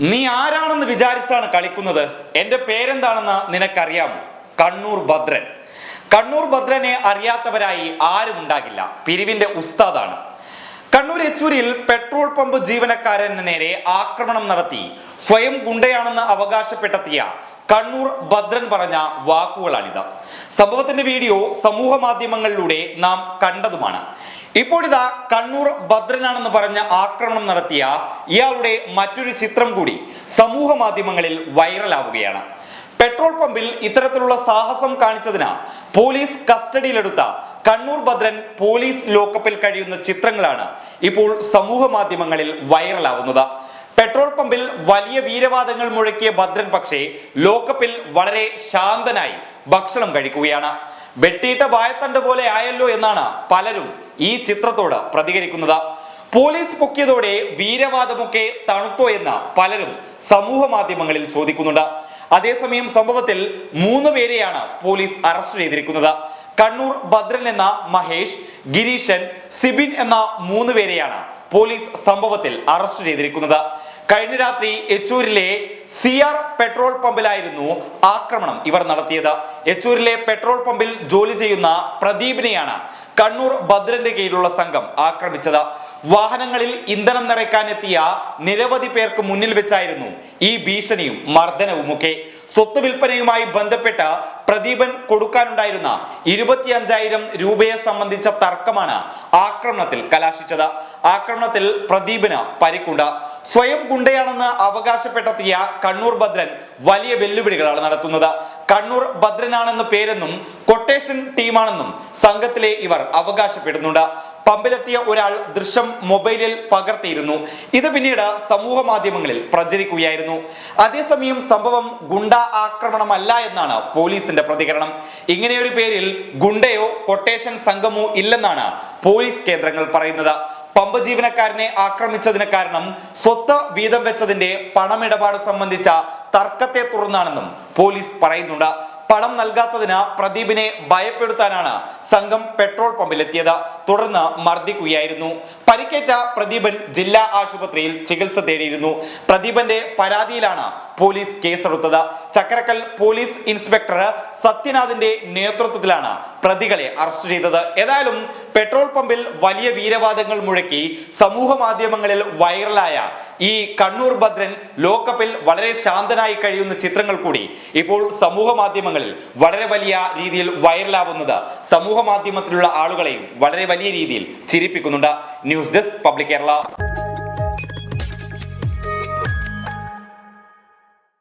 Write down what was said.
നീ ആരാണെന്ന് വിചാരിച്ചാണ് കളിക്കുന്നത്? എന്റെ പേരെന്താണെന്ന് നിനക്കറിയാമോ? കണ്ണൂർ ഭദ്രൻ. കണ്ണൂർ ഭദ്രനെ അറിയാത്തവരായി ആരും ഉണ്ടാകില്ല. പിരിവിന്റെ ഉസ്താദാണ്. കണ്ണൂർ യെച്ചൂരിൽ പെട്രോൾ പമ്പ് ജീവനക്കാരന് നേരെ ആക്രമണം നടത്തി. സ്വയം ഗുണ്ടയാണെന്ന് അവകാശപ്പെട്ടെത്തിയ കണ്ണൂർ ഭദ്രൻ പറഞ്ഞ വാക്കുകളാണിത്. സംഭവത്തിന്റെ വീഡിയോ സമൂഹ മാധ്യമങ്ങളിലൂടെ നാം കണ്ടതുമാണ്. ഇപ്പോഴിതാ കണ്ണൂർ ഭദ്രനാണെന്ന് പറഞ്ഞ ആക്രമണം നടത്തിയ ഇയാളുടെ മറ്റൊരു ചിത്രം കൂടി സമൂഹ മാധ്യമങ്ങളിൽ വൈറലാവുകയാണ്. പെട്രോൾ പമ്പിൽ ഇത്തരത്തിലുള്ള സാഹസം കാണിച്ചതിന് പോലീസ് കസ്റ്റഡിയിലെടുത്ത കണ്ണൂർ ഭദ്രൻ പോലീസ് ലോക്കപ്പിൽ കഴിയുന്ന ചിത്രങ്ങളാണ് ഇപ്പോൾ സമൂഹ മാധ്യമങ്ങളിൽ വൈറലാവുന്നത്. പെട്രോൾ പമ്പിൽ വലിയ വീരവാദങ്ങൾ മുഴക്കിയ ഭദ്രൻ പക്ഷേ ലോക്കപ്പിൽ വളരെ ശാന്തനായി ഭക്ഷണം കഴിക്കുകയാണ്. വെട്ടിയിട്ട വായത്തണ്ട് പോലെ ആയല്ലോ എന്നാണ് പലരും ഈ ചിത്രത്തോട് പ്രതികരിക്കുന്നത്. പോലീസ് പൊക്കിയതോടെ വീരവാദമൊക്കെ തണുത്തോ എന്ന് പലരും സമൂഹ മാധ്യമങ്ങളിൽ ചോദിക്കുന്നുണ്ട്. അതേസമയം സംഭവത്തിൽ മൂന്ന് പേരെയാണ് പോലീസ് അറസ്റ്റ് ചെയ്തിരിക്കുന്നത്. കണ്ണൂർ ഭദ്രൻ എന്ന മഹേഷ് ഗിരീശൻ സിബിൻ എന്ന മൂന്ന് പേരെയാണ് പോലീസ് സംഭവത്തിൽ അറസ്റ്റ് ചെയ്തിരിക്കുന്നത്. കഴിഞ്ഞ രാത്രി യെച്ചൂരിലെ സി ആർ പെട്രോൾ പമ്പിലായിരുന്നു ആക്രമണം ഇവർ നടത്തിയത്. യെച്ചൂരിലെ പെട്രോൾ പമ്പിൽ ജോലി ചെയ്യുന്ന പ്രദീപിനെയാണ് കണ്ണൂർ ഭദ്രന്റെ കീഴിലുള്ള സംഘം ആക്രമിച്ചത്. വാഹനങ്ങളിൽ ഇന്ധനം നിറയ്ക്കാനെത്തിയ നിരവധി പേർക്ക് മുന്നിൽ വെച്ചായിരുന്നു ഈ ഭീഷണിയും മർദ്ദനവുമൊക്കെ. സ്വത്ത് വിൽപ്പനയുമായി ബന്ധപ്പെട്ട് പ്രദീപൻ കൊടുക്കാനുണ്ടായിരുന്ന ഇരുപത്തി അഞ്ചായിരം രൂപയെ സംബന്ധിച്ച തർക്കമാണ് ആക്രമണത്തിൽ കലാശിച്ചത്. ആക്രമണത്തിൽ പ്രദീപിന് പരിക്കുണ്ട്. സ്വയം ഗുണ്ടയാണെന്ന് അവകാശപ്പെട്ടെത്തിയ കണ്ണൂർ ഭദ്രൻ വലിയ വെല്ലുവിളികളാണ് നടത്തുന്നത്. കണ്ണൂർ ഭദ്രനാണെന്ന് പേരെന്നും കൊട്ടേഷൻ ടീമാണെന്നും സംഘത്തിലെ ഇവർ അവകാശപ്പെടുന്നുണ്ട്. പമ്പിലെത്തിയ ഒരാൾ ദൃശ്യം മൊബൈലിൽ പകർത്തിയിരുന്നു. ഇത് പിന്നീട് സമൂഹ മാധ്യമങ്ങളിൽ പ്രചരിക്കുകയായിരുന്നു. അതേസമയം സംഭവം ഗുണ്ട ആക്രമണമല്ല എന്നാണ് പോലീസിന്റെ പ്രതികരണം. ഇങ്ങനെയൊരു പേരിൽ ഗുണ്ടയോ കൊട്ടേഷൻ സംഘമോ ഇല്ലെന്നാണ് പോലീസ് കേന്ദ്രങ്ങൾ പറയുന്നത്. പമ്പ് ജീവനക്കാരനെ ആക്രമിച്ചതിന് കാരണം സ്വത്ത് വീതം വെച്ചതിന്റെ പണമിടപാട് സംബന്ധിച്ച തർക്കത്തെ തുടർന്നാണെന്നും പോലീസ് പറയുന്നുണ്ട്. പണം നൽകാത്തതിന് പ്രദീപിനെ ഭയപ്പെടുത്താനാണ് സംഘം പെട്രോൾ പമ്പിലെത്തിയത്. തുടർന്ന് മർദ്ദിക്കുകയായിരുന്നു. പരിക്കേറ്റ പ്രദീപൻ ജില്ലാ ആശുപത്രിയിൽ ചികിത്സ തേടിയിരുന്നു. പ്രദീപന്റെ പരാതിയിലാണ് പോലീസ് കേസെടുത്തത്. ചക്കരക്കൽ പോലീസ് ഇൻസ്പെക്ടർ സത്യനാഥിന്റെ നേതൃത്വത്തിലാണ് പ്രതികളെ അറസ്റ്റ് ചെയ്തത്. ഏതായാലും പെട്രോൾ പമ്പിൽ വലിയ വീരവാദങ്ങൾ മുഴക്കി സമൂഹ മാധ്യമങ്ങളിൽ വൈറലായ ഈ കണ്ണൂർ ഭദ്രൻ ലോക്കപ്പിൽ വളരെ ശാന്തനായി കഴിയുന്ന ചിത്രങ്ങൾ കൂടി ഇപ്പോൾ സമൂഹ മാധ്യമങ്ങളിൽ വളരെ വലിയ രീതിയിൽ വൈറലാവുന്നത് സമൂഹ മാധ്യമത്തിലുള്ള ആളുകളെയും വളരെ വലിയ രീതിയിൽ ചിരിപ്പിക്കുന്നുണ്ട്. News desk public Kerala.